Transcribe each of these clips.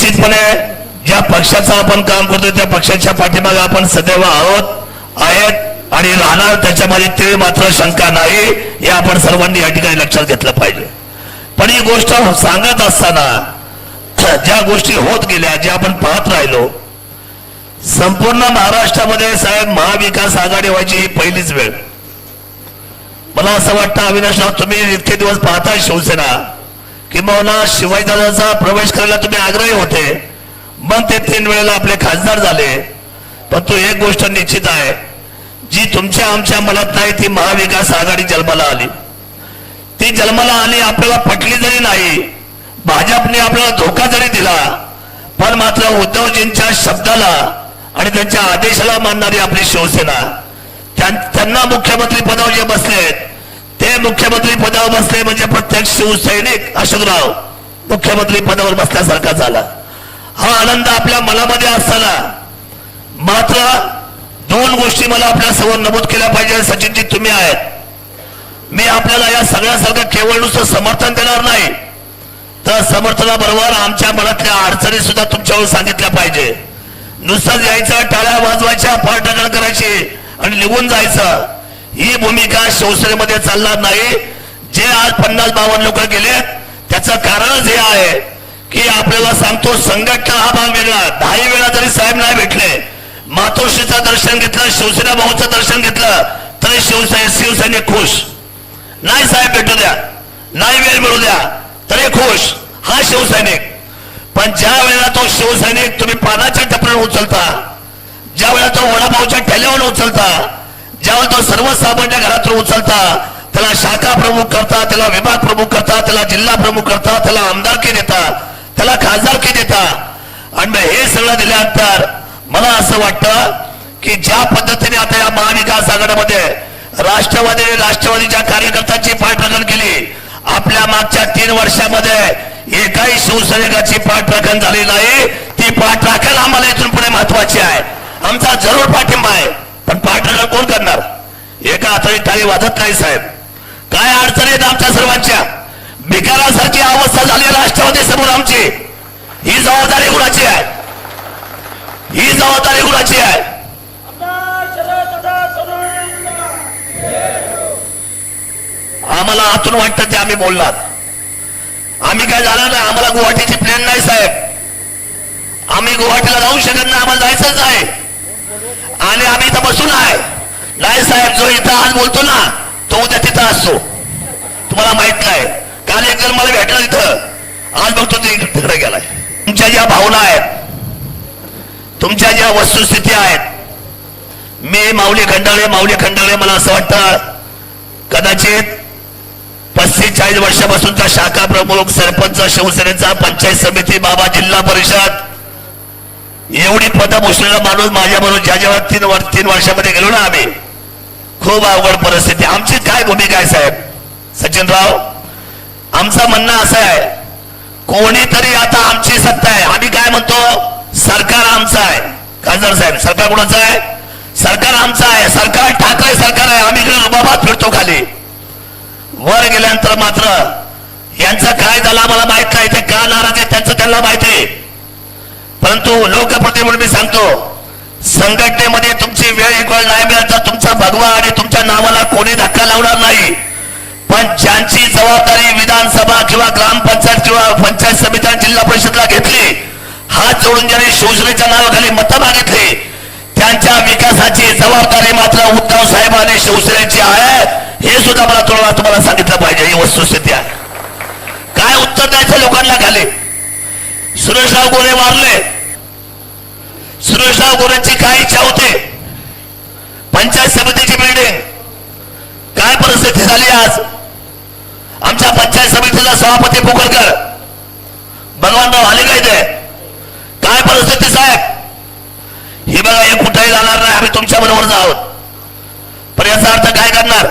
निश्चितपणे ज्या पक्षाचं आपण काम करतो त्या पक्षाच्या पाठीमागे आपण सदैव आहोत आहेत आणि राहणार त्याच्यामध्ये ते मात्र शंका नाही हे आपण सर्वांनी या ठिकाणी लक्षात घेतलं पाहिजे. पण ही गोष्ट सांगत असताना ज्या गोष्टी होत गेल्या ज्या आपण पाहत राहिलो संपूर्ण महाराष्ट्रामध्ये साहेब महाविकास आघाडी व्हायची ही पहिलीच वेळ. मला असं वाटतं अविनाशराव तुम्ही इतके दिवस पाहताय शिवसेना. किंवा शिवाजीदादाचा प्रवेश करायला तुम्ही आग्रही होते. मग ते तीन वेळेला आपले खासदार झाले. पण तो एक गोष्ट निश्चित आहे. जी तुमच्या आमच्या मनात नाही ती महाविकास आघाडी जन्माला आली. ती जन्माला आली आपल्याला पटली जरी नाही भाजपने आपल्याला धोका जरी दिला पण मात्र उद्धवजींच्या शब्दाला आणि त्यांच्या आदेशाला मानणारी आपली शिवसेना त्यां- त्यांना मुख्यमंत्री पदावर जे बसलेत ते मुख्यमंत्री पदावर बसले म्हणजे प्रत्येक शिवसैनिक अशोकराव मुख्यमंत्री पदावर बसल्यासारखा झाला. हा आनंद आपल्या मनामध्ये असताना मात्र दोन गोष्टी मला आपल्यासमोर नमूद केल्या पाहिजे सचिनजी तुम्ही आहेत. मी आपल्याला या सगळ्यासारखं केवळ नुसतं समर्थन देणार नाही तर समर्थनाबरोबर आमच्या मनातल्या अडचणी सुद्धा तुमच्यावर सांगितल्या पाहिजे. नुसतं यायचं टाळ्या वाजवायच्या पाठगण करायची आणि निघून जायचं. ही भूमिका शिवसेनेमध्ये चालणार नाही. जे आज पन्नास बावन्न लोक गेले त्याचं कारणच हे आहे की आपल्याला सांगतो संघटना हा भाग वेगळा. दहाही वेळा जरी साहेब नाही भेटले मातोश्रीचं दर्शन घेतलं शिवसेना भाऊचं दर्शन घेतलं तरी शिवसेने शिवसैनिक खुश. नाही साहेब भेटू द्या नाही वेळ मिळू द्या तरी खुश. हा शिवसैनिक. पण ज्या वेळेला तो शिवसैनिक तुम्ही पानाच्या टपऱ्यावर उचलता ज्या वेळेला तो वडापावच्या ठेल्यावर उचलता ज्यावेळेला तो सर्वसामान्य घरातून उचलता त्याला शाखा प्रमुख करता त्याला विभाग प्रमुख करता त्याला जिल्हा प्रमुख करता त्याला आमदारकी देता त्याला खासदारकी देता आणि हे सगळं दिल्यानंतर मला असं वाटतं की ज्या पद्धतीने आता या महाविकास आघाडीमध्ये राष्ट्रवादीने राष्ट्रवादीच्या कार्यकर्त्यांची पाठराखण केली आपल्या मागच्या तीन वर्षामध्ये एकाही शिवसैनिकाची पाठराखण झाली नाही. ती पाठराखण आम्हाला इथून पुढे महत्वाची आहे. आमचा जरूर पाठिंबा आहे. पण पाठराखण कोण करणार? एका हाताने टाळी वाजत नाही साहेब. काय अडचण आहेत आमच्या सर्वांच्या? बिकारासारखी अवस्था झाली राष्ट्रवादी समोर आमची. ही जबाबदारी कुणाची आहे? ही जबाबदारी कुणाची आहे? आम्हाला आतून वाटतं ते आम्ही बोलणार. आम्ही काय जाणार नाही? आम्हाला गुवाहाटीची प्लॅन नाही साहेब. आम्ही गुवाहाटीला जाऊ शकत नाही. आम्हाला जायचंच आहे आणि आम्ही इथं बसून आहे. नाही साहेब जो इथं आज बोलतो ना तो उद्या तिथं असतो. तुम्हाला माहीत नाही. काल एक जण मला भेटला तिथं आज बघतो ते तिकडे गेलाय. तुमच्या ज्या भावना आहेत तुमच्या ज्या वस्तुस्थिती आहेत मी माऊली खंडाळे माऊली खंडाळे मला असं वाटतं कदाचित पस्तीस चाळीस वर्षापासूनचा शाखा प्रमुख सरपंच शिवसेनेचा पंचायत समिती बाबा जिल्हा परिषद एवढी पदं भूषलेला माणूस माझ्याबरोबर ज्या जेव्हा तीन वर्ष तीन वर्षामध्ये गेलो ना आम्ही खूप अवघड परिस्थिती. आमची काय भूमिका आहे साहेब? सचिनराव आमचं म्हणणं असं आहे कोणीतरी आता आमची सत्ता आहे. आम्ही काय म्हणतो? सरकार आमचं आहे. खासदार साहेब सरकार कोणाचं आहे? सरकार आमचं आहे. सरकार ठाकरे सरकार आहे. आम्ही इकडे रुबाबात फिरतो खाली. वर गेल्यानंतर मात्र यांचं काय झालं आम्हाला माहीत नाही ते का नाराज आहे त्यांचं त्यांना माहिती आहे. परंतु लोकप्रतिनिधी म्हणून मी सांगतो संघटनेमध्ये तुमची वेळ एक वेळ नाही मिळत तर तुमचा भगवा आणि तुमच्या नावाला कोणी धक्का लावणार नाही. पण ज्यांची जबाबदारी विधानसभा किंवा ग्रामपंचायत किंवा पंचायत समित्या जिल्हा परिषदला घेतली हात जोडून ज्यांनी शिवसेनेच्या नावाखाली मतं मागितली त्यांच्या विकासाची जबाबदारी मात्र उद्धव साहेब आणि शिवसेनेची आहे. हे सुद्धा मला तुम्हाला तुम्हाला सांगितलं पाहिजे ही वस्तुस्थिती आहे. काय उत्तर द्यायचं लोकांना खाली? सुरेशराव गोरे मारले सुरेशराव गोरेंची काय इच्छा होते? पंचायत समितीची बिल्डिंग काय परिस्थिती झाली आज? आमच्या पंचायत समितीचा सभापती पुकरकर भगवानराव आले काय ते काय परिस्थिती साहेब? ही बघा हे कुठेही जाणार नाही आम्ही तुमच्या बरोबर आहोत पण याचा अर्थ काय करणार?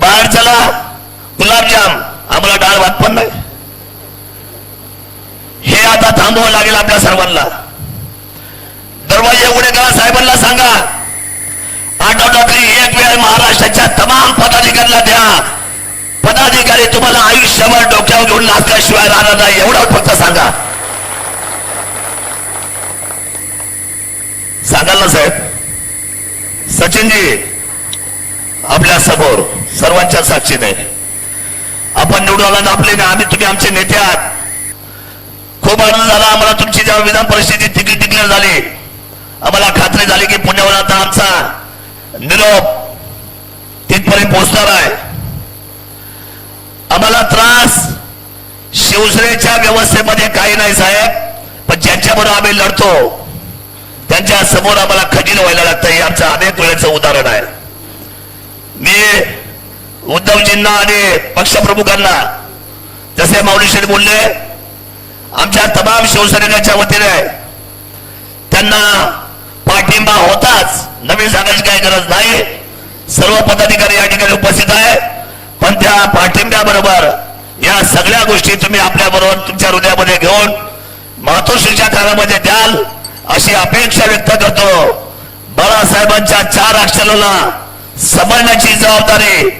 बाहेर चला गुलाबजाम. आम्हाला डाळ भात पण नाही. थांबवावं लागेल आपल्या सर्वांना. दरवाजे उघडे करा साहेबांना सांगा. आठवडा तरी एक वेळ महाराष्ट्राच्या तमाम पदाधिकाऱ्यांना द्या. पदाधिकारी तुम्हाला आयुष्यभर डोक्यावर घेऊन नाचल्याशिवाय राहणार नाही एवढं फक्त सांगा. सांगाल ना साहेब? सचिनजी आपल्यासमोर सर्वांच्या साक्षीने. आपण निवडून आला आपले आम्ही तुम्ही आमचे नेते आहात. खूप झाला आम्हाला तुमची जेव्हा विधान परिषदेची तिकीट डिक्लेअर झाली. आम्हाला खात्री झाली की पुण्यावर आमचा निरोप तिथपर्यंत पोहोचणार आहे. आम्हाला त्रास शिवसेनेच्या व्यवस्थेमध्ये काही नाही साहेब पण ज्यांच्याबरोबर आम्ही लढतो त्यांच्यासमोर आम्हाला खजील व्हायला लागतं हे आमचं अनेक वेळेचं उदाहरण आहे. मी उद्धवजींना आणि पक्षप्रमुखांना जसे माऊलीशेठ बोलले आमच्या तमाम शिवसैनिकांच्या वतीने त्यांना पाठिंबा होताच नवीन सांगायची काही गरज नाही. सर्व पदाधिकारी या ठिकाणी उपस्थित आहे. पण त्या पाठिंब्याबरोबर या सगळ्या गोष्टी तुम्ही आपल्या बरोबर तुमच्या हृदयामध्ये घेऊन मातोश्रीच्या काळामध्ये द्याल अशी अपेक्षा व्यक्त करतो. बाळासाहेबांच्या चार अक्षराला समजण्याची जबाबदारी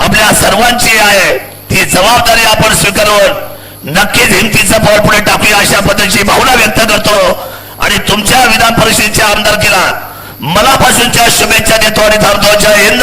आपल्या सर्वांची आहे. ती जबाबदारी आपण स्वीकारून नक्कीच हिमतीचा पाऊल पुढे टाकूया अशा पद्धतीची भावना व्यक्त करतो. आणि तुमच्या विधान परिषदेच्या आमदारकीला मनापासूनच्या शुभेच्छा देतो आणि थांबतो. जय हिंद.